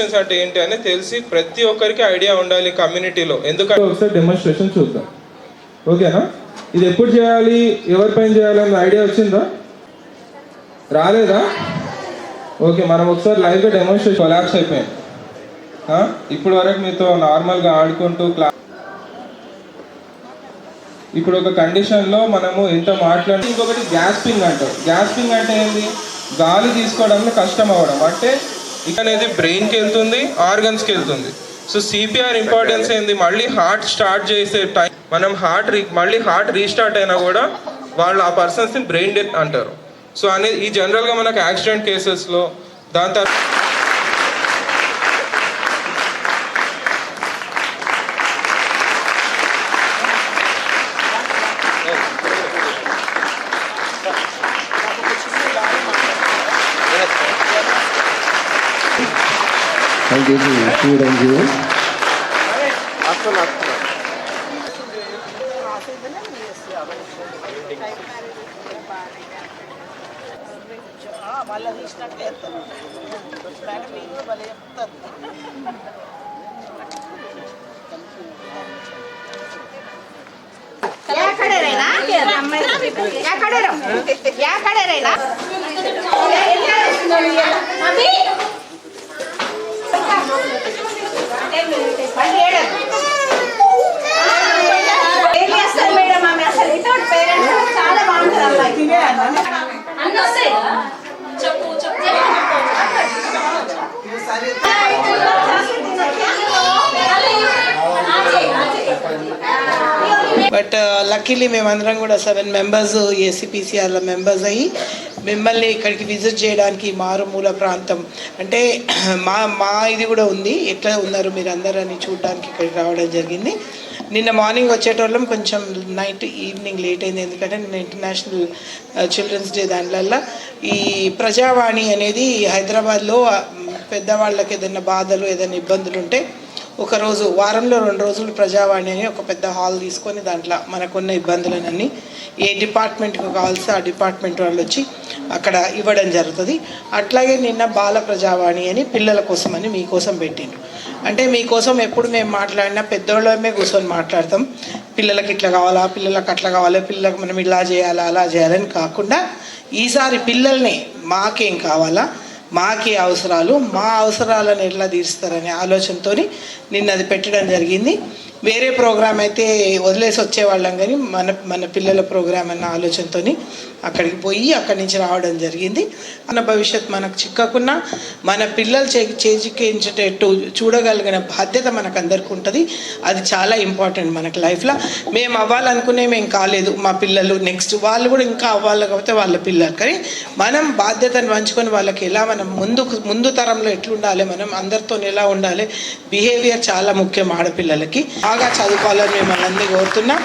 Demonstrations అంటే ఏంటి అని తెలిసి ప్రతి ఒక్కరికి ఐడియా ఉండాలి కమ్యూనిటీలో. ఎందుకంటే ఒకసారి డెమోన్స్ట్రేషన్ చూద్దాం. ఓకేనా ఇది ఎప్పుడు చేయాలి? ఎవరి పైన చేయాలి ఐడియా వచ్చిందా? రాలేదా? ఓకే మనం ఒకసారి లైవ్గా డెమోన్స్ట్రేషన్ కొలాప్స్ అయిపోయింది ఇప్పుడు వరకు మీతో నార్మల్గా ఆడుకుంటూ క్లా ఇప్పుడు ఒక కండిషన్లో మనము ఎంత మాట్లాడి ఇంకొకటి గ్యాస్పింగ్ అంటారు. గ్యాస్పింగ్ అంటే ఏంది? గాలి తీసుకోవడంలో కష్టం అవ్వడం. అంటే అనేది బ్రెయిన్కి వెళ్తుంది ఆర్గన్స్కి వెళ్తుంది. సో సిపిఆర్ ఇంపార్టెన్స్ ఏంది? మళ్ళీ హార్ట్ స్టార్ట్ చేసే టైం మనం హార్ట్ రీ మళ్ళీ హార్ట్ రీస్టార్ట్ అయినా కూడా వాళ్ళు ఆ పర్సన్స్ని బ్రెయిన్ డెత్ అంటారు. సో అనేది ఈ జనరల్గా మనకు యాక్సిడెంట్ కేసెస్లో దాని తర్వాత థ్యాంక్ యూ థ్యాంక్ యూ మళ్ళీ తీసినట్టు చెప్తాను మీరు భలే చెప్తారు ಯಾಕಡೆ ಯಾಕಡೆ Raina Tem pai, but luckily మేమందరం కూడా సెవెన్ మెంబర్స్ ఏసీపీసీఆర్ల మెంబర్స్ అయ్యి మిమ్మల్ని ఇక్కడికి విజిట్ చేయడానికి మారుమూల ప్రాంతం. అంటే మా మా ఇది కూడా ఉంది. ఎట్లా ఉన్నారు మీరు అని చూడడానికి ఇక్కడికి రావడం జరిగింది. నిన్న మార్నింగ్ వచ్చేటోళ్ళం. కొంచెం నైట్ ఈవినింగ్ లేట్ అయింది. ఎందుకంటే నిన్న ఇంటర్నేషనల్ చిల్డ్రన్స్ డే దానివల్ల ఈ ప్రజావాణి అనేది హైదరాబాద్లో పెద్దవాళ్ళకి ఏదైనా బాధలు ఏదైనా ఇబ్బందులు ఉంటే ఒకరోజు వారంలో రెండు రోజులు ప్రజావాణి అని ఒక పెద్ద హాల్ తీసుకొని దాంట్లో మనకున్న ఇబ్బందులనన్నీ ఏ డిపార్ట్మెంట్కి కావాల్సి ఆ డిపార్ట్మెంట్ వాళ్ళు వచ్చి అక్కడ ఇవ్వడం జరుగుతుంది. అట్లాగే నిన్న బాల ప్రజావాణి అని పిల్లల కోసం అని మీకోసం పెట్టిండ్రు. అంటే మీకోసం ఎప్పుడు మేము మాట్లాడినా పెద్దోళ్ళమే కూర్చొని మాట్లాడతాం. పిల్లలకి ఇట్లా కావాలా పిల్లలకు అట్లా కావాలా పిల్లలకు మనం ఇలా చేయాలా అలా చేయాలని కాకుండా ఈసారి పిల్లల్ని మాకేం కావాలా మాకే అవసరాలు మా అవసరాలను ఎట్లా తీరుస్తారనే ఆలోచనతో నిన్న అది పెట్టడం జరిగింది. వేరే ప్రోగ్రామ్ అయితే వదిలేసి వచ్చేవాళ్ళం కానీ మన మన పిల్లల ప్రోగ్రామ్ అన్న ఆలోచనతో అక్కడికి పోయి అక్కడి నుంచి రావడం జరిగింది. మన భవిష్యత్ మనకు చిక్కకున్నా మన పిల్లలు చే చేజికేంచేటట్టు చూడగలిగిన బాధ్యత మనకు అందరికీ ఉంటుంది. అది చాలా ఇంపార్టెంట్ మనకి లైఫ్లో మేము అవ్వాలనుకునే మేము కాలేదు మా పిల్లలు. నెక్స్ట్ వాళ్ళు కూడా ఇంకా అవ్వాలి కాకపోతే వాళ్ళ పిల్లలు. కానీ మనం బాధ్యతను పంచుకొని వాళ్ళకి ఎలా మనం ముందు ముందు తరంలో ఎట్లుండాలి మనం అందరితో ఎలా ఉండాలి బిహేవియర్ చాలా ముఖ్యం ఆడపిల్లలకి. బాగా చదువుకోవాలని మిమ్మల్ని అందరినీ కోరుతున్నా.